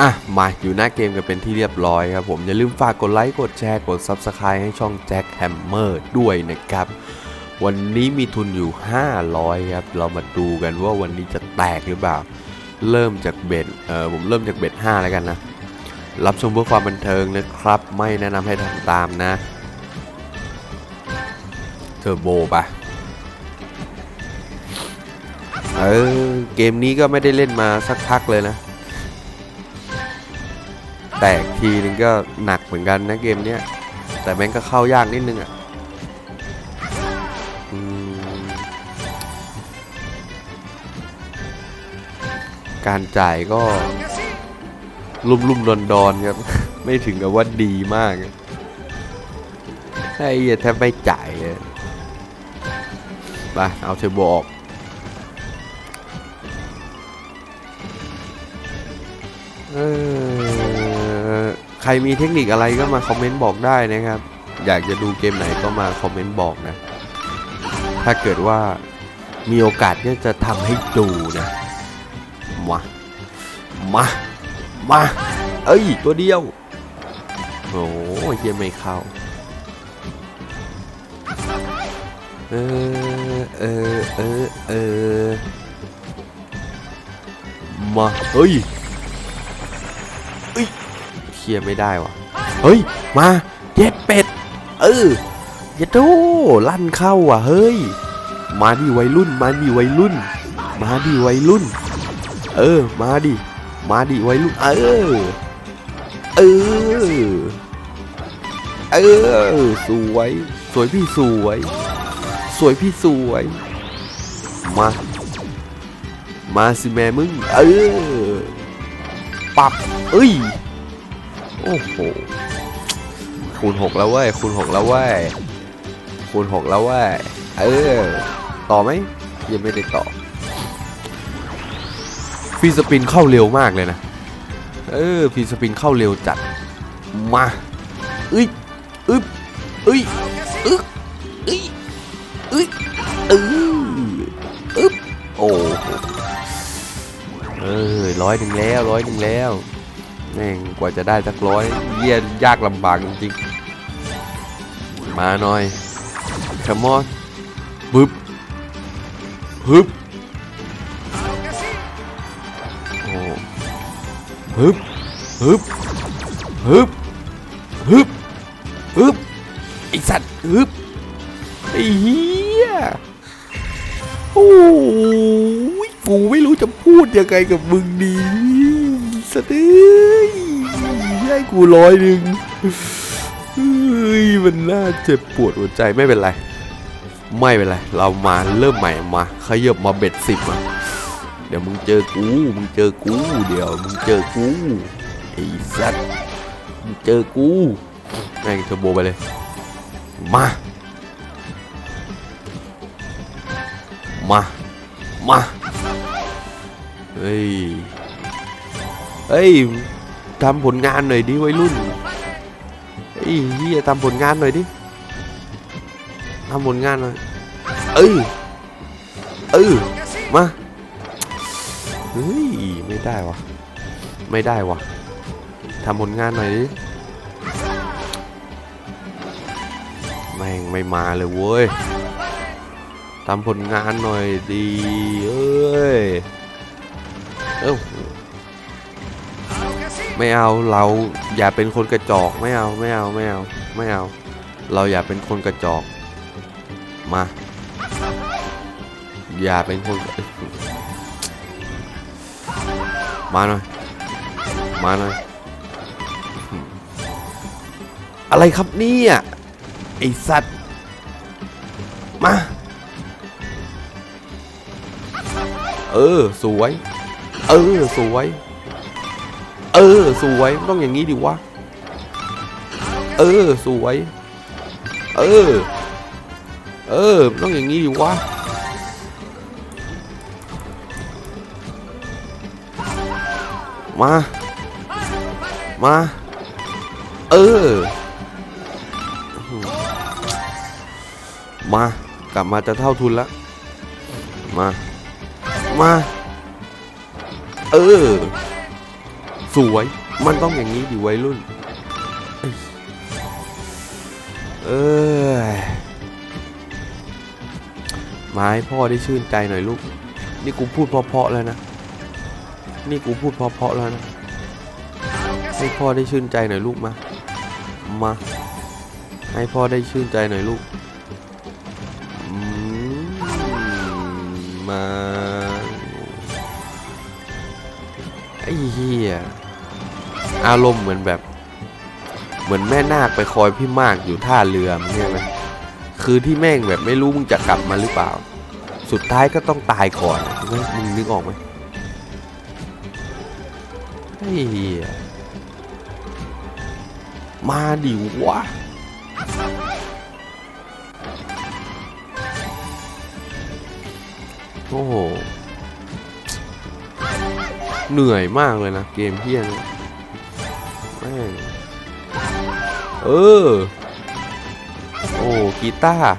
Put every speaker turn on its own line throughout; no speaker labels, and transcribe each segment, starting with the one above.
อะ มาอยู่หน้าเกมกันเป็นที่เรียบร้อยครับผม อย่าลืมฝากกดไลค์กดแชร์กด Subscribe ให้ช่องแจ็คแฮมเมอร์ด้วยนะครับ วันนี้มีทุนอยู่ 500 ครับ เรามาดูกันว่าวันนี้จะแตกหรือเปล่า เริ่มจากเบ็ดเออผมเริ่มจากเบ็ด5แล้วกันนะ รับชมเพื่อความบันเทิงนะครับ ไม่แนะนำให้ทำตามนะ เทอร์โบปะเออเกมนี้ก็ไม่ได้เล่นมาสักพักเลยนะ แตกทีนึงก็หนักเหมือนกันนะเกมเนี้ย แต่แม่งก็เข้ายากนิดนึงอะการจ่ายก็ลุ่มลุ่มดอนดอนๆครับ ไม่ถึงกับว่าดีมากไอ้เหี้ยแทบไม่จ่ายเลย ไป เอาเทอร์โบออก ใครมีเทคนิคอะไรก็มาคอมเมนต์บอกได้นะครับ อยากจะดูเกมไหนก็มาคอมเมนต์บอกนะ ถ้าเกิดว่ามีโอกาสก็จะทำให้ดูนะมา มา มา เอ้ย ตัวเดียว โอ้ยเหี้ยังไม่เข้า เออ เออ เออ เออ มา เฮ้ย เชียร์ไม่ได้วะเฮ้ย มาเย็ดเป็ด เออเย็ดโตลั่นเข้าอะ เฮ้ย มาดิวัยรุ่น มาดิวัยรุ่น มาดิวัยรุ่น เออ มาดิ มาดิวัยรุ่น เออ เออ เออ สวย สวยพี่สวย สวยพี่สวย มา มาสิแม่มึง เออ ปับ เอ้ย โอ้โห คูณหกแล้วเว้ย คูณหกแล้วเว้ย คูณหกแล้วเว้ย เออ ต่อไหมยังไม่ได้ต่อฟีสปินเข้าเร็วมากเลยนะ เออฟีสปินเข้าเร็วจัด มาอึ๊ยอึ๊บอึ๊ยอึ๊กอึยอึยเอออึ๊บโอ้โหเออร้อยหนึ่งแล้วร้อยหนึ่งแล้ว แม่งกว่าจะได้สักร้อยเยี่ยยากลำบากจริงๆ มาหน่อยคมอนบึ๊บฮึบโอ้ฮึบฮึบฮึบฮึบฮึบไอสัตว์ฮึบไอเหี้ยโอ้ยกูไม่รู้จะพูดยังไงกับมึงดี สะดือยให้กูร้อยหนึ่งเฮ้ยมันน่าเจ็บปวดหัวใจไม่เป็นไร ไม่เป็นไร เรามาเริ่มใหม่มาขยับมาเบ็ดสิบมาเดี๋ยวมึงเจอกูมึงเจอกู เดี๋ยวมึงเจอกูไอ้สัตว์มึงเจอกูแม่งเทอร์โบไปเลยมามามาเฮ้ย เฮ้ยทำผลงานหน่อยดิวัยรุ่นเฮ้ยเฮียทำผลงานหน่อยดิทำผลงานหน่อยเอ้ยเออมาเฮ้ยไม่ได้วะไม่ได้วะทำผลงานหน่อยดิแม่งไม่มาเลยเว้ยทำผลงานหน่อยดีเอ้ยเอ้า ไม่เอาเราอย่าเป็นคนกระจอกไม่เอาไม่เอาไม่เอาไม่เอา เราอย่าเป็นคนกระจอกมา อย่าเป็นคน มาหน่อยมาหน่อยอะไรครับเนี่ยไอสัตว์มาเออสวย เออสวย เออ สวยต้องอย่างนี้ดิวะ เออ สวย เออ เออต้องอย่างนี้ดิวะ มา มา เออ มากลับมาจะเท่าทุนล้วมา มา เออ สวย มันต้องอย่างนี้ดิวัยรุ่น เอยมาให้พ่อได้ชื่นใจหน่อยลูก นี่กูพูดเพราะๆแล้วนะ นี่กูพูดเพราะๆแล้วนะ ให้พ่อได้ชื่นใจหน่อยลูกมา มา ให้พ่อได้ชื่นใจหน่อยลูก มา ไอ้เหี้ย อารมณ์เหมือนแบบ เหมือนแม่นาคไปคอยพี่มากอยู่ท่าเรือมึงใช่ไหมคือที่แม่งแบบไม่รู้มึงจะกลับมาหรือเปล่า สุดท้ายก็ต้องตายก่อนมึงมึงนึกออกไหมไอ้เหี้ยมาดิวะโอ้โห เหนื่อยมากเลยนะ เกมเพี้ยน เออ โอ้กีตาร์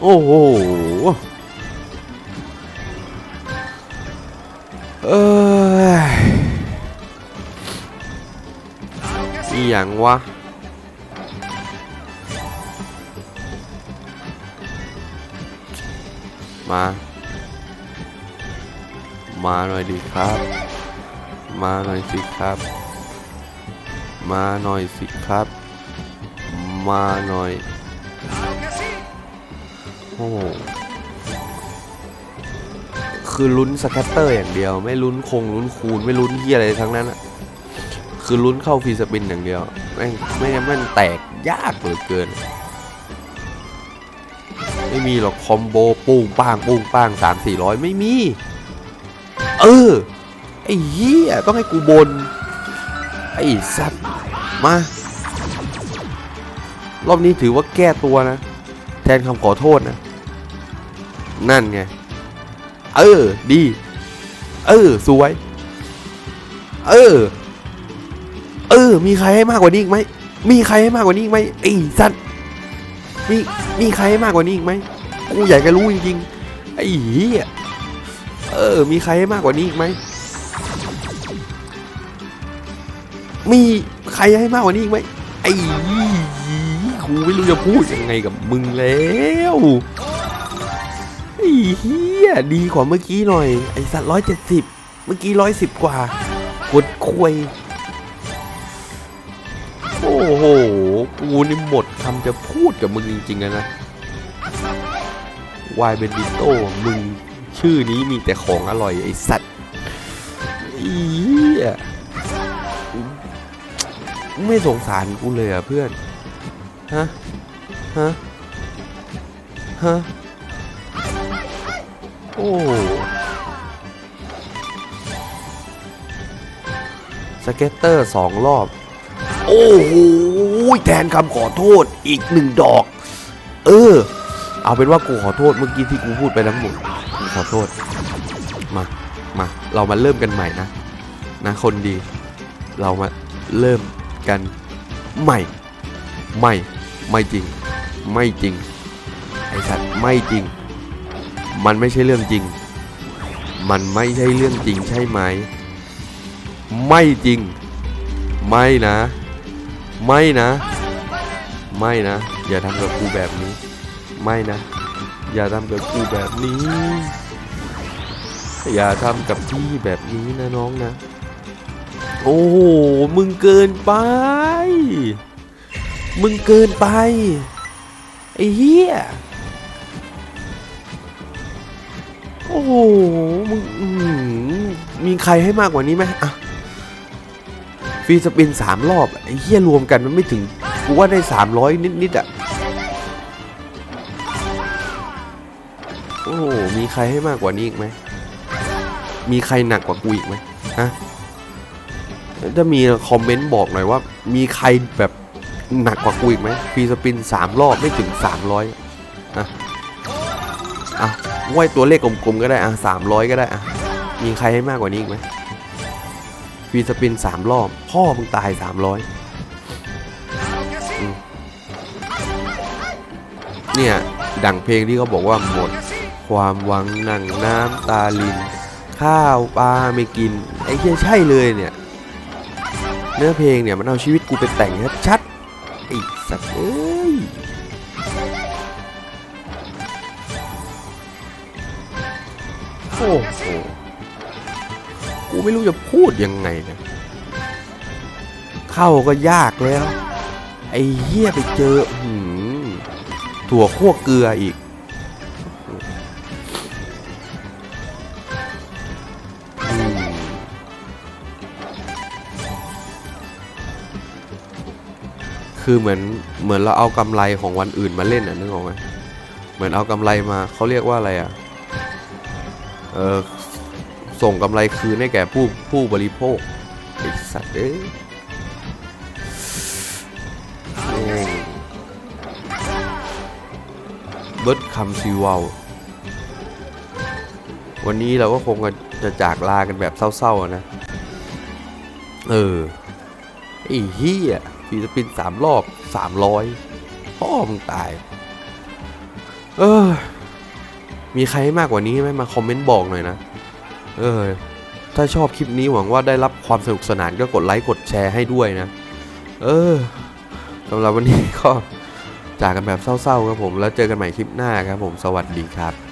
โอ้โห เอ้ยอีหยังวะมา มาหน่อยดีครับ มาหน่อยสิครับ มาหน่อยสิครับ มาหน่อย โอ้โหคือลุ้นสแคตเตอร์อย่างเดียว ไม่ลุ้นคงลุ้นคูณไม่ลุ้นเฮียอะไรทั้งนั้นอะคือลุ้นเข้าฟรีสปินอย่างเดียวแม่ไม่งั้นแม่งแตกยากเหลือเกิน ไม่มีหรอกคอมโบปุ้งป้างปุ้งป้างสามสี่ร้อยไม่มี เออ ไอ้เหี้ยต้องให้กูบน ไอ้สัตว์มา รอบนี้ถือว่าแก้ตัวนะ แทนคำขอโทษนะ นั่นไง เออ ดี เออ สวย เออ เออ มีใครให้มากกว่านี้อีกไหม มีใครให้มากกว่านี้อีกไหมไอ้สัตว์มีมีใครให้มากกว่านี้อีกไหมกูอยากจะรู้จริงๆไอ้เหี้ยเออ มีใครให้มากกว่านี้อีกไหม มีใครให้มากกว่านี้อีกไหมไอ้ ครูไม่รู้จะพูดยังไงกับมึงแล้วไอ้เฮียดีกว่าเมื่อกี้หน่อย ไอ้สัตว์ร้อยเจ็ดสิบเมื่อกี้ร้อยสิบกว่ากดควย โอ้โห กูนี่หมดคำจะพูดกับมึงจริงๆนะวายเบนดิโต้ มึงชื่อนี้มีแต่ของอร่อยไอ้สัตว์อียไม่สงสารกูเลยอะเพื่อน ฮะ ฮะ ฮะ โอ้สเก็ตเตอร์สองรอบ โอ้โหแทนคำขอโทษอีกหนึ่งดอก เออ เอาเป็นว่ากูขอโทษเมื่อกี้ที่กูพูดไปทั้งหมดกูขอโทษ มา มา เรามาเริ่มกันใหม่นะ นะคนดี เรามาเริ่มกันใหม่ไม่ ไม่จริง ไม่จริง ไอ้สัตว์ไม่จริง มันไม่ใช่เรื่องจริง มันไม่ใช่เรื่องจริงใช่ไหม ไม่จริง ไม่นะ ไม่นะ ไม่นะ อย่าทำกับกูแบบนี้ ไม่นะ อย่าทำกับกูแบบนี้ อย่าทำกับพี่แบบนี้นะน้องนะ โอ้โห มึงเกินไป มึงเกินไป ไอ้เหี้ย โอ้โห มึงมีใครให้มากกว่านี้ไหมอะฟรีสปินสามรอบ ไอ้เหี้ยรวมกันมันไม่ถึงกูว่าได้สามร้อยนิดๆอะ โอ้โห มีใครให้มากกว่านี้อีกไหม มีใครหนักกว่ากูอีกไหมฮะถ้ามีคอมเมนต์บอกหน่อยว่า มีใครแบบ หนักกว่ากูอีกไหมฟรีสปินสามรอบไม่ถึงสามร้อยอะอะไว้ตัวเลขกลมๆก็ได้อะสามร้อยก็ได้อะมีใครให้มากกว่านี้อีกไหมฟรีสปินสามรอบ พ่อมึงตายสามร้อยเนี่ย ดังเพลงที่เขาบอกว่าหมด ความหวังหนังน้ำตาลิน ข้าวปลาไม่กิน ไอ้เหี้ยใช่เลยเนี่ย เนื้อเพลงเนี่ย มันเอาชีวิตกูไปแต่งชัดๆ ไอ้สัตว์เอ้ยโอ้โห กูไม่รู้จะพูดยังไงเนะเข้าก็ยากแล้ว ไอ้เหี้ยไปเจอหืมถั่วขั้วเกลืออีก คือเหมือนเหมือนเราเอากำไรของวันอื่นมาเล่นอะนึกออกไหมเหมือนเอากำไรมาเขาเรียกว่าอะไรอะเออส่งกำไรคืนให้แก่ผู้ผู้บริโภคไอสัตว์เอ้ยเบิร์ดคำซีวาววันนี้เราก็คงจะจากลากันแบบเศร้าๆนะ เออไอ้เฮีย ฟีสปินสามรอบสามร้อยพ่อมึงตาย เออ มีใครให้มากกว่านี้ไหมมาคอมเมนต์บอกหน่อยนะ เออ ถ้าชอบคลิปนี้หวังว่าได้รับความสนุกสนานก็กดไลค์กดแชร์ให้ด้วยนะ เออสำหรับวันนี้ก็จากกันแบบเศร้าๆครับผมแล้วเจอกันใหม่คลิปหน้าครับผมสวัสดีครับ